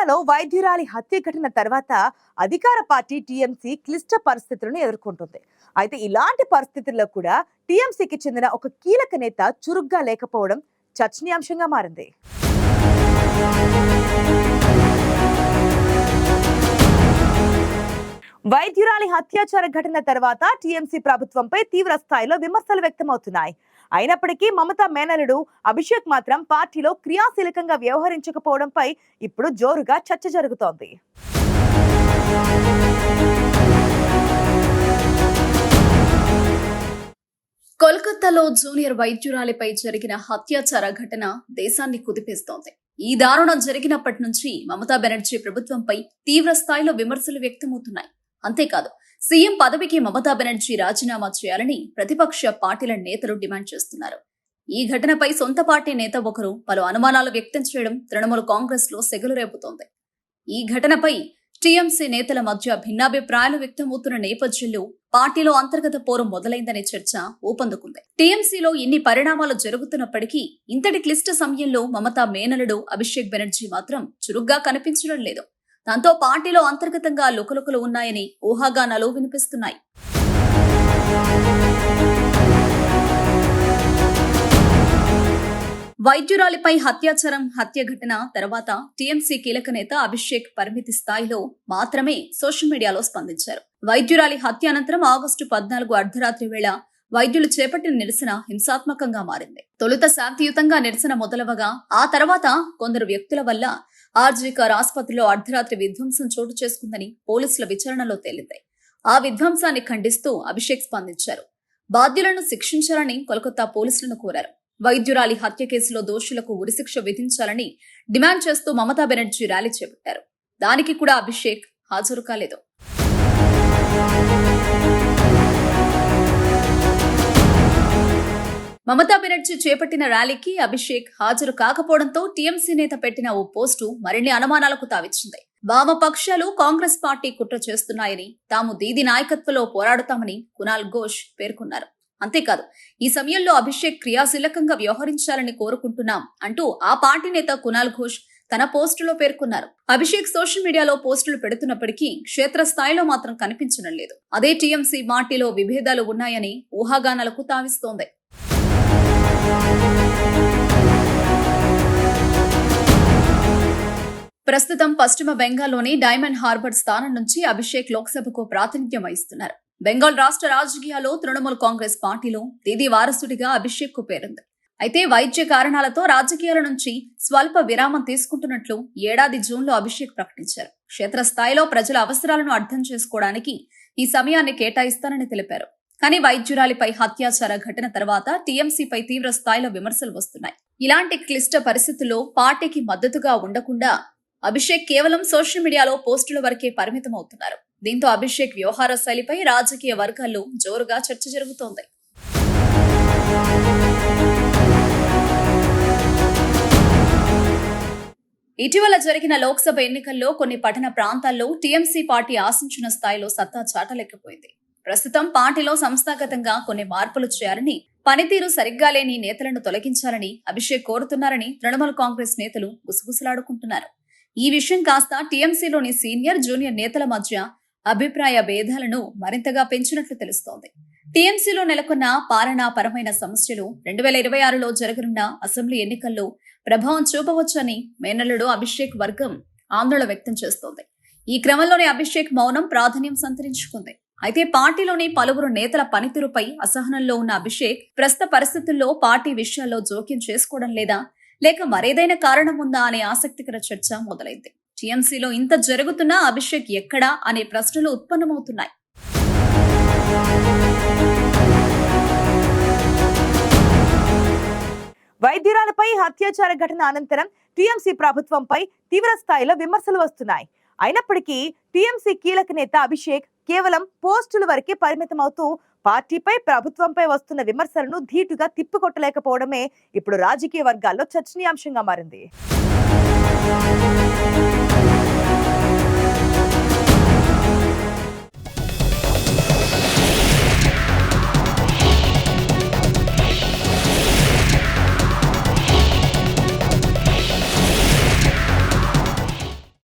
జిల్లాలో వైద్యురాలి హత్య ఘటన తర్వాత అధికార పార్టీ టీఎంసీ క్లిష్ట పరిస్థితులను ఎదుర్కొంటుంది. అయితే ఇలాంటి పరిస్థితుల్లో కూడా టీఎంసీకి చెందిన ఒక కీలక నేత చురుగ్గా లేకపోవడం చర్చనీయాంశంగా మారింది. వైద్యురాలి హత్యాచార ఘటన తర్వాత టీఎంసీ ప్రభుత్వంపై తీవ్ర స్థాయిలో విమర్శలు వ్యక్తమవుతున్నాయి. అయినప్పటికీ మమతా మేనలుడు అభిషేక్ మాత్రం పార్టీలో క్రియాశీలకంగా వ్యవహరించకపోవడంపై ఇప్పుడు జోరుగా చర్చ జరుగుతోంది. కోల్కతాలో జూనియర్ వైద్యురాలిపై జరిగిన హత్యాచార ఘటన దేశాన్ని కుదిపేస్తోంది. ఈ దారుణం జరిగినప్పటి నుంచి మమతా బెనర్జీ ప్రభుత్వంపై తీవ్ర స్థాయిలో విమర్శలు వ్యక్తమవుతున్నాయి. అంతేకాదు సీఎం పదవికి మమతా బెనర్జీ రాజీనామా చేయాలని ప్రతిపక్ష పార్టీల నేతలు డిమాండ్ చేస్తున్నారు. ఈ ఘటనపై సొంత పార్టీ నేత ఒకరు పలు అనుమానాలు వ్యక్తం చేయడం తృణమూల్ కాంగ్రెస్లో సెగలు రేపుతోంది. ఈ ఘటనపై టీఎంసీ నేతల మధ్య భిన్నాభిప్రాయాలు వ్యక్తమవుతున్న నేపథ్యంలో పార్టీలో అంతర్గత పోరు మొదలైందనే చర్చ ఊపందుకుంది. టీఎంసీలో ఇన్ని పరిణామాలు జరుగుతున్నప్పటికీ ఇంతటి క్లిష్ట సమయంలో మమతా మేనలుడు అభిషేక్ బెనర్జీ మాత్రం చురుగ్గా కనిపించడం లేదు. దాంతో పార్టీలో అంతర్గతంగా లుకలుకలు ఉన్నాయని ఊహాగానాలు వినిపిస్తున్నాయి. వైద్యురాలిపై హత్యాచారం హత్య ఘటన తర్వాత టీఎంసీ కీలక నేత అభిషేక్ పరిమితి స్థాయిలో మాత్రమే సోషల్ మీడియాలో స్పందించారు. వైద్యురాలి హత్య అనంతరం ఆగస్టు పద్నాలుగు అర్ధరాత్రి వేళ వైద్యులు చేపట్టిన నిరసన హింసాత్మకంగా మారింది. తొలుత శాంతియుతంగా నిరసన మొదలవగా ఆ తర్వాత కొందరు వ్యక్తుల వల్ల ఆర్జీకర్ ఆసుపత్రిలో అర్ధరాత్రి విధ్వంసం చోటు చేసుకుందని పోలీసుల విచారణలో తేలింది. ఆ విధ్వంసాన్ని ఖండిస్తూ అభిషేక్ స్పందించారు. బాధ్యులను శిక్షించాలని కోల్కతా పోలీసులను కోరారు. వైద్యురాలి హత్య కేసులో దోషులకు ఉరిశిక్ష విధించాలని డిమాండ్ చేస్తూ మమతా బెనర్జీ ర్యాలీ చేపట్టారు. దానికి కూడా అభిషేక్ హాజరు కాలేదు. మమతా బెనర్జీ చేపట్టిన ర్యాలీకి అభిషేక్ హాజరు కాకపోవడంతో టీఎంసీ నేత పెట్టిన ఓ పోస్టు మరిన్ని అనుమానాలకు తావిచ్చింది. వామపక్షాలు కాంగ్రెస్ పార్టీ కుట్ర చేస్తున్నాయని తాము దీది నాయకత్వంలో పోరాడుతామని కునాల్ ఘోష్ పేర్కొన్నారు. అంతేకాదు ఈ సమయంలో అభిషేక్ క్రియాశీలకంగా వ్యవహరించాలని కోరుకుంటున్నాం అంటూ ఆ పార్టీ నేత కునాల్ ఘోష్ తన పోస్టులో పేర్కొన్నారు. అభిషేక్ సోషల్ మీడియాలో పోస్టులు పెడుతున్నప్పటికీ క్షేత్రస్థాయిలో మాత్రం కనిపించడం లేదు. అదే టీఎంసీ పార్టీలో విభేదాలు ఉన్నాయని ఊహాగానాలకు తావిస్తోంది. ప్రస్తుతం పశ్చిమ బెంగాల్లోని డైమండ్ హార్బర్ స్థానం నుంచి అభిషేక్ లోక్సభకు ప్రాతినిధ్యం వహిస్తున్నారు. బెంగాల్ రాష్ట్ర రాజకీయాల్లో తృణమూల్ కాంగ్రెస్ పార్టీలో దీది వారసుడిగా అభిషేక్కు పేరుంది. అయితే వైద్య కారణాలతో రాజకీయాల నుంచి స్వల్ప విరామం తీసుకుంటున్నట్లు ఏడాది జూన్లో అభిషేక్ ప్రకటించారు. క్షేత్రస్థాయిలో ప్రజల అవసరాలను అర్థం చేసుకోవడానికి ఈ సమయాన్ని కేటాయిస్తానని తెలిపారు. కానీ వైద్యురాలిపై హత్యాచార ఘటన తర్వాత టీఎంసీపై తీవ్ర స్థాయిలో విమర్శలు వస్తున్నాయి. ఇలాంటి క్లిష్ట పరిస్థితుల్లో పార్టీకి మద్దతుగా ఉండకుండా అభిషేక్ కేవలం సోషల్ మీడియాలో పోస్టుల వరకే పరిమితం అవుతున్నారు దీంతో అభిషేక్ వ్యవహార శైలిపై రాజకీయ వర్గాల్లో జోరుగా చర్చ జరుగుతోంది. ఇటీవల జరిగిన లోక్సభ ఎన్నికల్లో కొన్ని పట్టణ ప్రాంతాల్లో టీఎంసీ పార్టీ ఆశించిన స్థాయిలో సత్తా చాటలేకపోయింది. ప్రస్తుతం పార్టీలో సంస్థాగతంగా కొన్ని మార్పులు చేయాలని పనితీరు సరిగ్గా లేని నేతలను తొలగించాలని అభిషేక్ కోరుతున్నారని తృణమూల్ కాంగ్రెస్ నేతలు గుసగుసలాడుకుంటున్నారు. ఈ విషయం కాస్త టీఎంసీలోని సీనియర్ జూనియర్ నేతల మధ్య అభిప్రాయ భేదాలను మరింతగా పెంచినట్లు తెలుస్తోంది. టీఎంసీలో నెలకొన్న పాలనాపరమైన సమస్యలు రెండు వేల ఇరవై ఆరులో జరగనున్న అసెంబ్లీ ఎన్నికల్లో ప్రభావం చూపవచ్చని మేనల్లుడు అభిషేక్ వర్గం ఆందోళన వ్యక్తం చేస్తోంది. ఈ క్రమంలోనే అభిషేక్ మౌనం ప్రాధాన్యం సంతరించుకుంది. అయితే పార్టీలోని పలువురు నేతల పనితీరుపై అసహనంలో ఉన్న అభిషేక్ ప్రస్తుత పరిస్థితుల్లో పార్టీ విషయాల్లో జోక్యం చేసుకోవడం లేదా లేక మరేదైనా కారణం ఉందా అనే ఆసక్తికర చర్చ మొదలైంది. టీఎంసీలో ఇంత జరుగుతున్నా అభిషేక్ ఎక్కడా అనే ప్రశ్నలు ఉత్పన్నమవుతున్నాయి. వైద్యురాలపై అత్యాచార ఘటన అనంతరం టీఎంసీ ప్రభుత్వంపై తీవ్ర స్థాయిలో విమర్శలు వస్తున్నాయి. అయినప్పటికీ టీఎంసీ కీలక నేత అభిషేక్ కేవలం పోస్టుల వరకే పరిమితమవుతూ పార్టీపై ప్రభుత్వంపై వస్తున్న విమర్శలను ధీటుగా తిప్పికొట్టలేకపోవడమే ఇప్పుడు రాజకీయ వర్గాల్లో చర్చనీయాంశంగా మారింది.